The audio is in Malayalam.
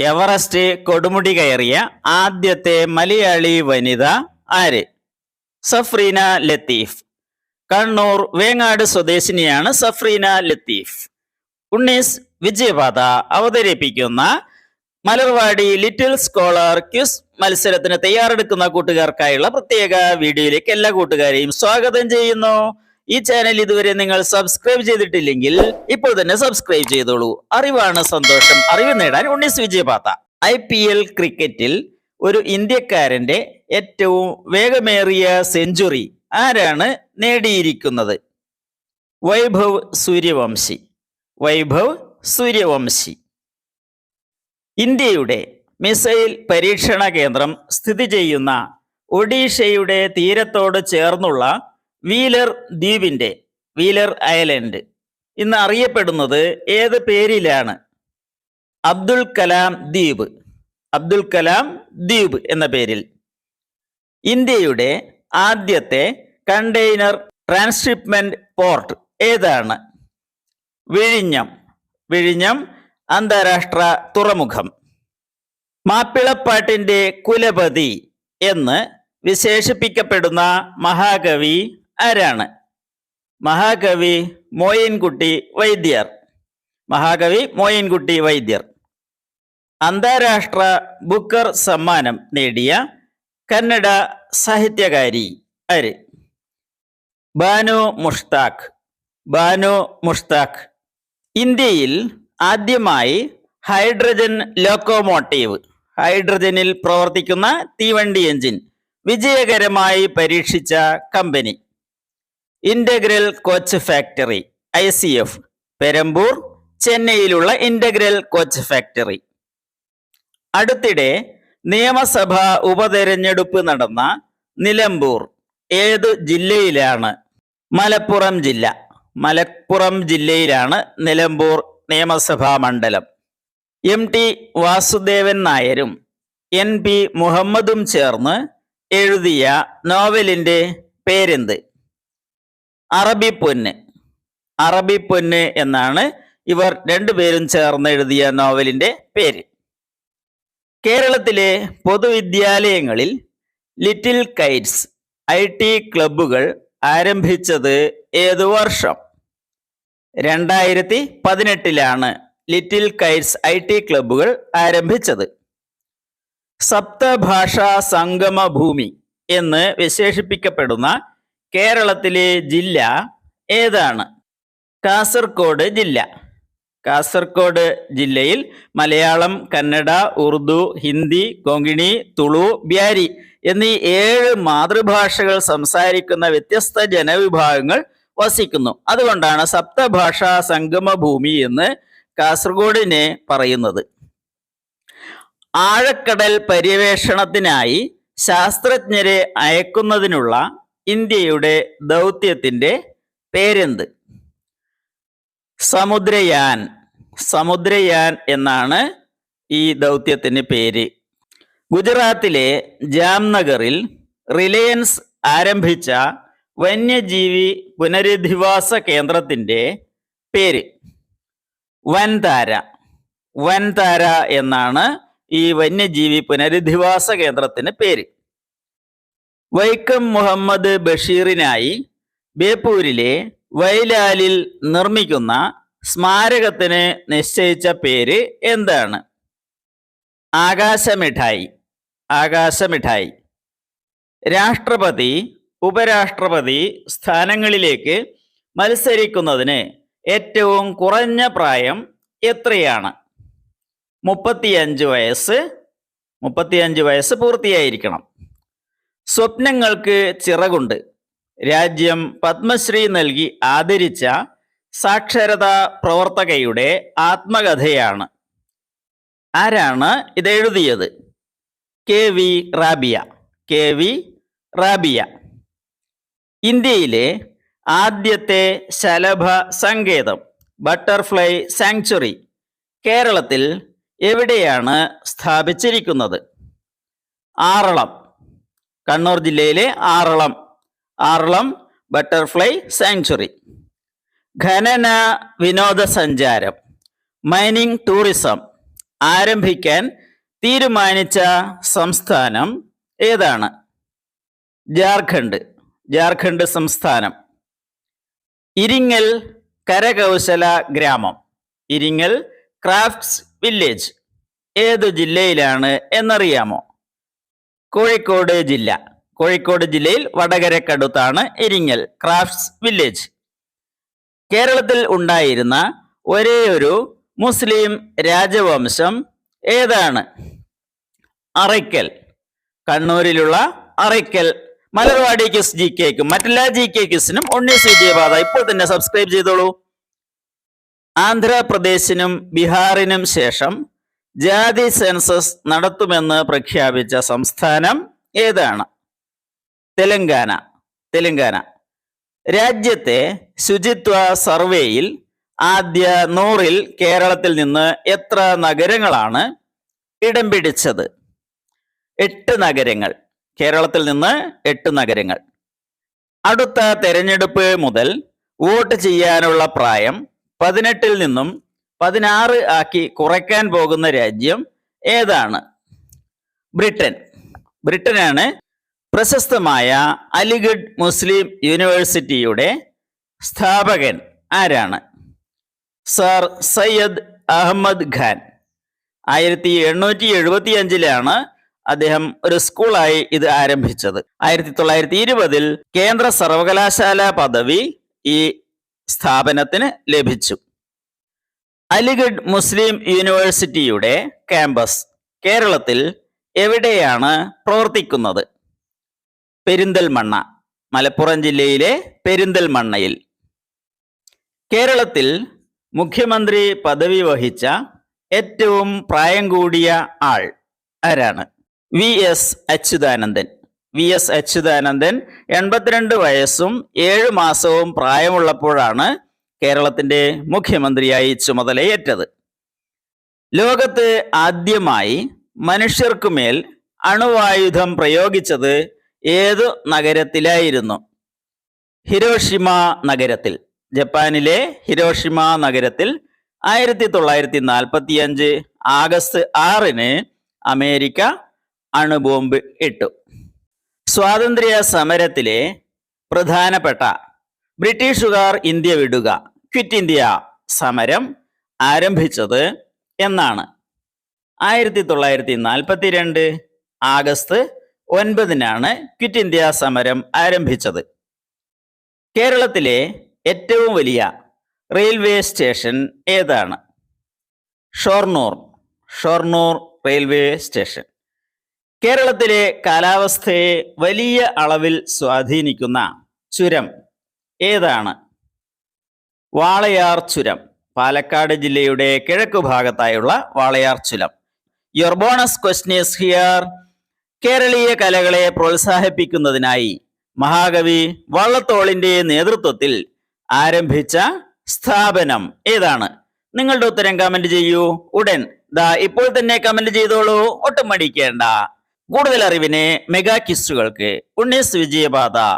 എവറസ്റ്റ് കൊടുമുടി കയറിയ ആദ്യത്തെ മലയാളി വനിത ആര്? സഫ്രീന ലത്തീഫ്. കണ്ണൂർ വേങ്ങാട് സ്വദേശിനിയാണ് സഫ്രീന ലത്തീഫ്. ഉണ്ണീസ് വിജയപാത അവതരിപ്പിക്കുന്ന മലർവാടി ലിറ്റിൽ സ്കോളർ ക്യൂസ് മത്സരത്തിന് തയ്യാറെടുക്കുന്ന കൂട്ടുകാർക്കായുള്ള പ്രത്യേക വീഡിയോയിലേക്ക് എല്ലാ കൂട്ടുകാരെയും സ്വാഗതം ചെയ്യുന്നു. ഈ ചാനൽ ഇതുവരെ നിങ്ങൾ സബ്സ്ക്രൈബ് ചെയ്തിട്ടില്ലെങ്കിൽ ഇപ്പോൾ തന്നെ സബ്സ്ക്രൈബ് ചെയ്തോളൂ. അറിവാണ് സന്തോഷം. അറിവ് നേടാൻ ഉണ്ണീസ് വിജയപാത്ത ഐ പി എൽ ക്രിക്കറ്റിൽ ഒരു ഇന്ത്യക്കാരന്റെ ഏറ്റവും വേഗമേറിയ സെഞ്ചുറി ആരാണ് നേടിയിരിക്കുന്നത്? വൈഭവ് സൂര്യവംശി. വൈഭവ് സൂര്യവംശി. ഇന്ത്യയുടെ മിസൈൽ പരീക്ഷണ കേന്ദ്രം സ്ഥിതി ചെയ്യുന്ന ഒഡീഷയുടെ തീരത്തോട് ചേർന്നുള്ള വീലർ ദ്വീപിന്റെ വീലർ ഐലൻഡ്. ഇന്ന് അറിയപ്പെടുന്നത് ഏത് പേരിലാണ്? അബ്ദുൽ കലാം ദ്വീപ്. അബ്ദുൽ കലാം ദ്വീപ് എന്ന പേരിൽ. ഇന്ത്യയുടെ ആദ്യത്തെ കണ്ടെയ്നർ ട്രാൻസ്ഷിപ്മെന്റ് പോർട്ട് ഏതാണ്? വിഴിഞ്ഞം. വിഴിഞ്ഞം അന്താരാഷ്ട്ര തുറമുഖം. മാപ്പിളപ്പാട്ടിന്റെ കുലപതി എന്ന് വിശേഷിപ്പിക്കപ്പെടുന്ന മഹാകവി ആരാണ്? മഹാകവി മോയിൻകുട്ടി വൈദ്യർ. മഹാകവി മോയിൻകുട്ടി വൈദ്യർ. അന്താരാഷ്ട്ര ബുക്കർ സമ്മാനം നേടിയ കന്നഡ സാഹിത്യകാരി ആര്? ബാനു മുഷ്താഖ്. ബാനു മുഷ്താഖ്. ഇന്ത്യയിൽ ആദ്യമായി ഹൈഡ്രജൻ ലോക്കോമോട്ടീവ് ഹൈഡ്രജനിൽ പ്രവർത്തിക്കുന്ന തീവണ്ടി എഞ്ചിൻ വിജയകരമായി പരീക്ഷിച്ച company. Integral coach factory I C F Perambur ചെന്നൈയിലുള്ള integral coach factory അടുത്തിടെ നിയമസഭാ ഉപതെരഞ്ഞെടുപ്പ് നടന്ന നിലമ്പൂർ ഏത് ജില്ലയിലാണ്? മലപ്പുറം ജില്ല. മലപ്പുറം ജില്ലയിലാണ് നിലമ്പൂർ നിയമസഭാ മണ്ഡലം. എം ടി വാസുദേവൻ നായരും എൻ പി മുഹമ്മദും ചേർന്ന് എഴുതിയ നോവലിന്റെ പേരെന്ത്? അറബി പൊന്ന്. അറബി പൊന്ന് എന്നാണ് ഇവർ രണ്ടുപേരും ചേർന്ന് എഴുതിയ നോവലിന്റെ പേര്. കേരളത്തിലെ പൊതുവിദ്യാലയങ്ങളിൽ ലിറ്റിൽ കൈറ്റ്സ് ഐ ടി ക്ലബ്ബുകൾ ആരംഭിച്ചത് ഏതു വർഷം? രണ്ടായിരത്തി പതിനെട്ടിലാണ് ലിറ്റിൽ കൈറ്റ്സ് ഐ ടി ക്ലബ്ബുകൾ ആരംഭിച്ചത്. സപ്തഭാഷാ സംഗമ ഭൂമി എന്ന് വിശേഷിപ്പിക്കപ്പെടുന്ന കേരളത്തിലെ ജില്ല ഏതാണ്? കാസർഗോഡ് ജില്ല. കാസർഗോഡ് ജില്ലയിൽ മലയാളം കന്നഡ ഉറുദു ഹിന്ദി കൊങ്കിണി തുളു ബ്യാരി എന്നീ ഏഴ് മാതൃഭാഷകൾ സംസാരിക്കുന്ന വ്യത്യസ്ത ജനവിഭാഗങ്ങൾ വസിക്കുന്നു. അതുകൊണ്ടാണ് സപ്തഭാഷാ സംഗമ ഭൂമി എന്ന് കാസർഗോഡിനെ പറയുന്നത്. ആഴക്കടൽ പര്യവേഷണത്തിനായി ശാസ്ത്രജ്ഞരെ അയക്കുന്നതിനുള്ള ഇന്ത്യയുടെ ദൗത്യത്തിന്റെ പേരെന്ത്? സമുദ്രയാൻ. സമുദ്രയാൻ എന്നാണ് ഈ ദൗത്യത്തിന് പേര്. ഗുജറാത്തിലെ ജാംനഗറിൽ റിലയൻസ് ആരംഭിച്ച വന്യജീവി പുനരധിവാസ കേന്ദ്രത്തിന്റെ പേര്. വൻതാര. വൻതാര എന്നാണ് ഈ വന്യജീവി പുനരധിവാസ കേന്ദ്രത്തിന് പേര്. വൈക്കം മുഹമ്മദ് ബഷീറിനായി ബേപ്പൂരിലെ വൈലാലിൽ നിർമ്മിക്കുന്ന സ്മാരകത്തിന് നിശ്ചയിച്ച പേര് എന്താണ്? ആകാശമിഠായി. ആകാശമിഠായി. രാഷ്ട്രപതി ഉപരാഷ്ട്രപതി സ്ഥാനങ്ങളിലേക്ക് മത്സരിക്കുന്നതിന് ഏറ്റവും കുറഞ്ഞ പ്രായം എത്രയാണ്? മുപ്പത്തിയഞ്ച് വയസ്സ്. മുപ്പത്തിയഞ്ച് വയസ്സ് പൂർത്തിയായിരിക്കണം. സ്വപ്നങ്ങൾക്ക് ചിറകുണ്ട്. രാജ്യം പത്മശ്രീ നൽകി ആദരിച്ച സാക്ഷരതാ പ്രവർത്തകയുടെ ആത്മകഥയാണ്. ആരാണ് ഇത് എഴുതിയത്? K V Rabiya. K V Rabiya. ഇന്ത്യയിലെ ആദ്യത്തെ ശലഭ സങ്കേതം ബട്ടർഫ്ലൈ സാങ്ച്വറി കേരളത്തിൽ എവിടെയാണ് സ്ഥാപിച്ചിരിക്കുന്നത്? ആറളം. കണ്ണൂർ ജില്ലയിലെ ആറളം. Aralam butterfly sanctuary. ഖനന വിനോദസഞ്ചാരം. Mining tourism. ആരംഭിക്കാൻ തീരുമാനിച്ച സംസ്ഥാനം ഏതാണ്? ജാർഖണ്ഡ്. ജാർഖണ്ഡ് സംസ്ഥാനം. ഇരിങ്ങൽ കരകൗശല ഗ്രാമം. Iringal crafts village. ഏത് ജില്ലയിലാണ് എന്നറിയാമോ? കോഴിക്കോട് ജില്ല. കോഴിക്കോട് ജില്ലയിൽ വടകരക്കടുത്താണ് ഇരിങ്ങൽ ക്രാഫ്റ്റ്സ് വില്ലേജ്. കേരളത്തിൽ ഉണ്ടായിരുന്ന ഒരേ ഒരു മുസ്ലിം രാജവംശം ഏതാണ്? അറയ്ക്കൽ. കണ്ണൂരിലുള്ള അറയ്ക്കൽ. മലർവാടി കിസ് ജി കെക്കും മറ്റെല്ലാ ജി കെ കിസിനും ഉണ്ണീസ് ഇപ്പോൾ തന്നെ സബ്സ്ക്രൈബ് ചെയ്തോളൂ. ആന്ധ്രാപ്രദേശിനും ബീഹാറിനും ശേഷം ജാതി സെൻസസ് നടത്തുമെന്ന് പ്രഖ്യാപിച്ച സംസ്ഥാനം ഏതാണ്? തെലങ്കാന. തെലങ്കാന. രാജ്യത്തെ ശുചിത്വ സർവേയിൽ ആദ്യ നൂറിൽ കേരളത്തിൽ നിന്ന് എത്ര നഗരങ്ങളാണ് ഇടം പിടിച്ചത്? എട്ട് നഗരങ്ങൾ. കേരളത്തിൽ നിന്ന് എട്ട് നഗരങ്ങൾ. അടുത്ത തെരഞ്ഞെടുപ്പ് മുതൽ വോട്ട് ചെയ്യാനുള്ള പ്രായം പതിനെട്ടിൽ നിന്നും പതിനാറ് ആക്കി കുറയ്ക്കാൻ പോകുന്ന രാജ്യം ഏതാണ്? ബ്രിട്ടൻ. ബ്രിട്ടനാണ് പ്രശസ്തമായ അലിഗഡ് മുസ്ലിം യൂണിവേഴ്സിറ്റിയുടെ സ്ഥാപകൻ. ആരാണ്? സർ സയ്യദ് അഹമ്മദ് ഖാൻ. ആയിരത്തി എണ്ണൂറ്റി എഴുപത്തി അഞ്ചിലാണ് അദ്ദേഹം ഒരു സ്കൂളായി ഇത് ആരംഭിച്ചത്. ആയിരത്തി തൊള്ളായിരത്തി ഇരുപതിൽ കേന്ദ്ര സർവകലാശാല പദവി ഈ സ്ഥാപനത്തിന് ലഭിച്ചു. അലിഗഡ് മുസ്ലിം യൂണിവേഴ്സിറ്റിയുടെ ക്യാമ്പസ് കേരളത്തിൽ എവിടെയാണ് പ്രവർത്തിക്കുന്നത്? പെരിന്തൽമണ്ണ മലപ്പുറം ജില്ലയിലെ പെരിന്തൽമണ്ണയിൽ. കേരളത്തിൽ മുഖ്യമന്ത്രി പദവി വഹിച്ച ഏറ്റവും പ്രായം കൂടിയ ആൾ ആരാണ്? V S Achuthanandan. V S Achuthanandan എൺപത്തിരണ്ട് വയസ്സും ഏഴ് മാസവും പ്രായമുള്ളപ്പോഴാണ് കേരളത്തിന്റെ മുഖ്യമന്ത്രിയായി ചുമതലയേറ്റത്. ലോകത്ത് ആദ്യമായി മനുഷ്യർക്കുമേൽ അണുവായുധം പ്രയോഗിച്ചത് ഏതു നഗരത്തിലായിരുന്നു? ഹിരോഷിമ നഗരത്തിൽ. ജപ്പാനിലെ ഹിരോഷിമ നഗരത്തിൽ ആയിരത്തി തൊള്ളായിരത്തി നാൽപ്പത്തി അഞ്ച് ആഗസ്റ്റ് ആറിന് അമേരിക്ക അണുബോംബ് ഇട്ടു. സ്വാതന്ത്ര്യ സമരത്തിലെ പ്രധാനപ്പെട്ട ബ്രിട്ടീഷുകാർ ഇന്ത്യ വിടുക. ക്വിറ്റ് ഇന്ത്യ സമരം ആരംഭിച്ചത് എന്നാണ്. ആയിരത്തി തൊള്ളായിരത്തി നാൽപ്പത്തി രണ്ട് ആഗസ്റ്റ് ഒൻപതിനാണ് ക്വിറ്റ് ഇന്ത്യ സമരം ആരംഭിച്ചത്. കേരളത്തിലെ ഏറ്റവും വലിയ റെയിൽവേ സ്റ്റേഷൻ ഏതാണ്? ഷൊർണൂർ. Shoranur railway station. കേരളത്തിലെ കാലാവസ്ഥയെ വലിയ അളവിൽ സ്വാധീനിക്കുന്ന ചുരം ഏതാണ്? വാളയാർ ചുരം പാലക്കാട് ജില്ലയുടെ കിഴക്കു ഭാഗത്തായുള്ള വാളയാർ ചുരം. യുവർ ബോണസ് ഹിയർ കേരളീയ കലകളെ പ്രോത്സാഹിപ്പിക്കുന്നതിനായി മഹാകവി വള്ളത്തോളിന്റെ നേതൃത്വത്തിൽ ആരംഭിച്ച സ്ഥാപനം ഏതാണ്? നിങ്ങളുടെ ഉത്തരം കമന്റ് ചെയ്യൂ. ഉടൻ ദാ ഇപ്പോൾ തന്നെ കമന്റ് ചെയ്തോളൂ. ഒട്ടും മടിക്കേണ്ട. കൂടുതൽ അറിവിനെ മെഗാ കിസ്റ്റുകൾക്ക് ഉണ്ണീസ് വിജയപാത